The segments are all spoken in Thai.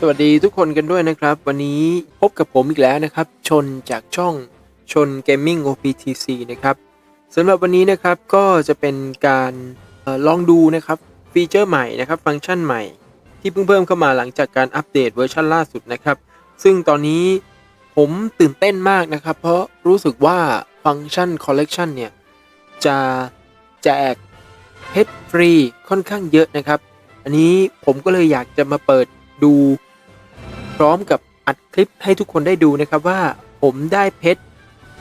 สวัสดีทุกคนกันด้วยนะครับ วันนี้พบกับผมอีกแล้วนะครับ ชนจากช่องชน Gaming OPTC นะครับสำหรับวันนี้นะครับก็จะเป็นการออลองดูนะครับฟีเจอร์ใหม่นะครับ ฟังก์ชันใหม่ ที่เพิ่งเพิ่มเข้ามาหลังจากการอัปเดตเวอร์ชันล่าสุดนะครับ ซึ่งตอนนี้ผมตื่นเต้นมากนะครับ เพราะรู้สึกว่าฟังก์ชันคอลเลกชันเนี่ย จะแจกเพชรฟรีค่อนข้างเยอะนะครับ อันนี้ผมก็เลยอยากจะมาเปิดดู พร้อมกับอัดคลิปให้ทุกคนได้ดูนะครับว่าผมได้เพชร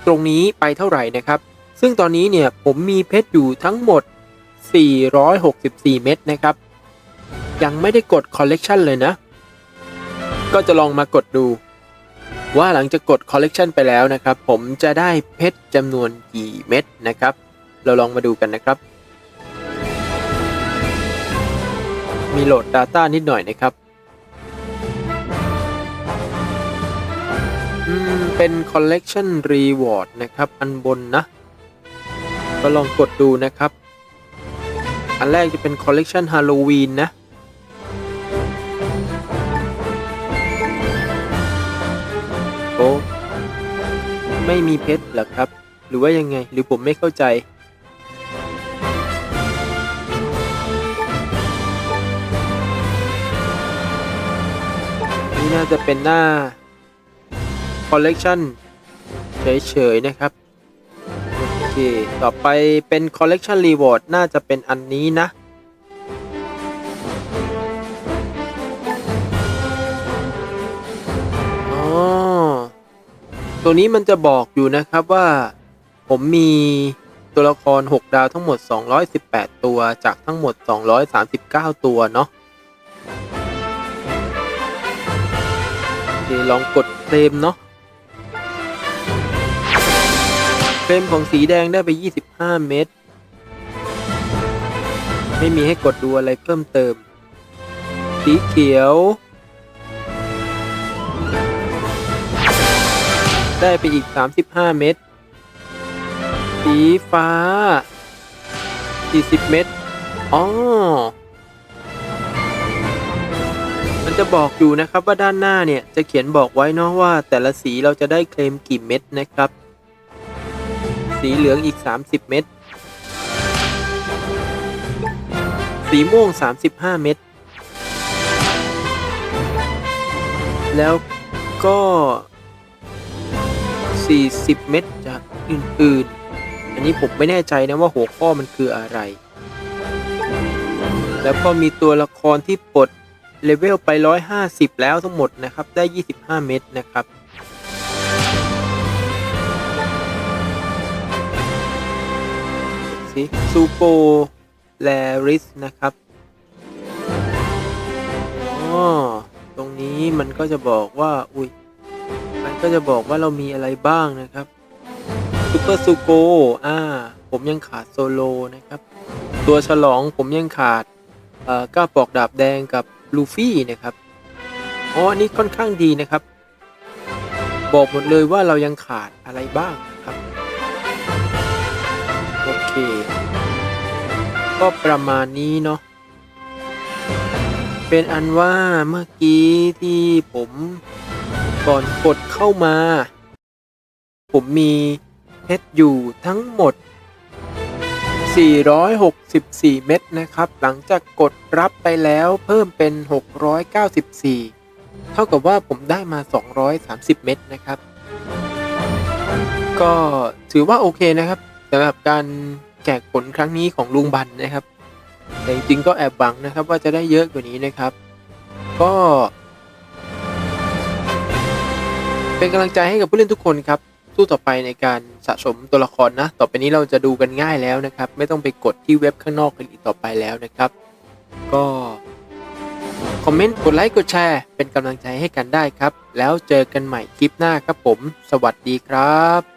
ตรงนี้ไปเท่าไหร่นะครับ ซึ่งตอนนี้เนี่ยผมมีเพชรอยู่ทั้งหมด 464 เม็ดนะครับ ยังไม่ได้กดคอลเลกชันเลยนะ ก็จะลองมากดดู ว่าหลังจากกดคอลเลกชันไปแล้วนะครับ ผมจะได้เพชรจำนวนกี่เม็ดนะครับ เราลองมาดูกันนะครับ มีโหลด Data นิดหน่อยนะครับ อืมเป็น collection reward นะครับ อันบนนะ ก็ลองกดดูนะครับ อันแรกจะเป็น collection Halloween นะ โอ้ไม่มีเพชรเหรอครับ หรือว่ายังไง หรือผมไม่เข้าใจนี่น่าจะเป็นหน้า collection เฉยๆนะครับ โอเค ต่อไปเป็น collection reward น่าจะเป็นอันนี้นะอ๋อตัวนี้มันจะบอกอยู่นะครับว่าผมมีตัวละคร 6 ดาวทั้งหมด 218 ตัวจากทั้งหมด 239 ตัวเนาะโอเคลองกดเคลมเนาะ เคลมของสีแดงได้ไป 25 เม็ดไม่มีให้กดดูอะไรเพิ่มเติม สีเขียว ได้ไปอีก 35 เม็ดสีฟ้า 40 เม็ดอ๋อ มันจะบอกอยู่นะครับว่าด้านหน้าเนี่ย จะเขียนบอกไว้เนาะว่าแต่ละสีเราจะได้เคลมกี่เม็ดนะครับ สีเหลืองอีก 30 เม็ด สีม่วง 35 เม็ด แล้วก็ 40 เม็ดจากอื่น ๆ อันนี้ผมไม่แน่ใจนะว่าหัวข้อมันคืออะไร แล้วก็มีตัวละครที่ปลดเลเวลไป 150 แล้วทั้งหมดนะครับ ได้ 25 เม็ดนะครับ สิซูโปแลริสนะครับอ๋อตรงนี้มันก็จะบอกว่า อุ้ย มันก็จะบอกว่าเรามีอะไรบ้างนะครับซูเปอร์ซูโกอ่า ผมยังขาดโซโลนะครับ ตัวฉลองผมยังขาดเอ่อก้าวปอกดาบแดงกับลูฟี่นะครับ อ๋อนนี้ค่อนข้างดีนะครับ บอกหมดเลยว่าเรายังขาดอะไรบ้าง ก็ประมาณนี้เนาะ เป็นอันว่าเมื่อกี้ที่ผมก่อนกดเข้ามา ผมมีเพชรอยู่ทั้งหมด 464 เม็ดนะครับ หลังจากกดรับไปแล้วเพิ่มเป็น 694 เท่ากับว่าผมได้มา 230 เม็ดนะครับ ก็ถือว่าโอเคนะครับำหรับการแจกผลครั้งนี้ของลุงบันนะครับ แต่จริงๆก็แอบหวังนะครับว่าจะได้เยอะกว่านี้นะครับ ก็ เป็นกำลังใจให้กับผู้เล่นทุกคนครับสู้ต่อไปในการสะสมตัวละครนะ ต่อไปนี้เราจะดูกันง่ายแล้วนะครับ ไม่ต้องไปกดที่เว็บข้างนอกกันอีกต่อไปแล้วนะครับ ก็คอมเมนต์กดไลค์กดแชร์เป็นกำลังใจให้กันได้ครับ แล้วเจอกันใหม่คลิปหน้าครับผม สวัสดีครับ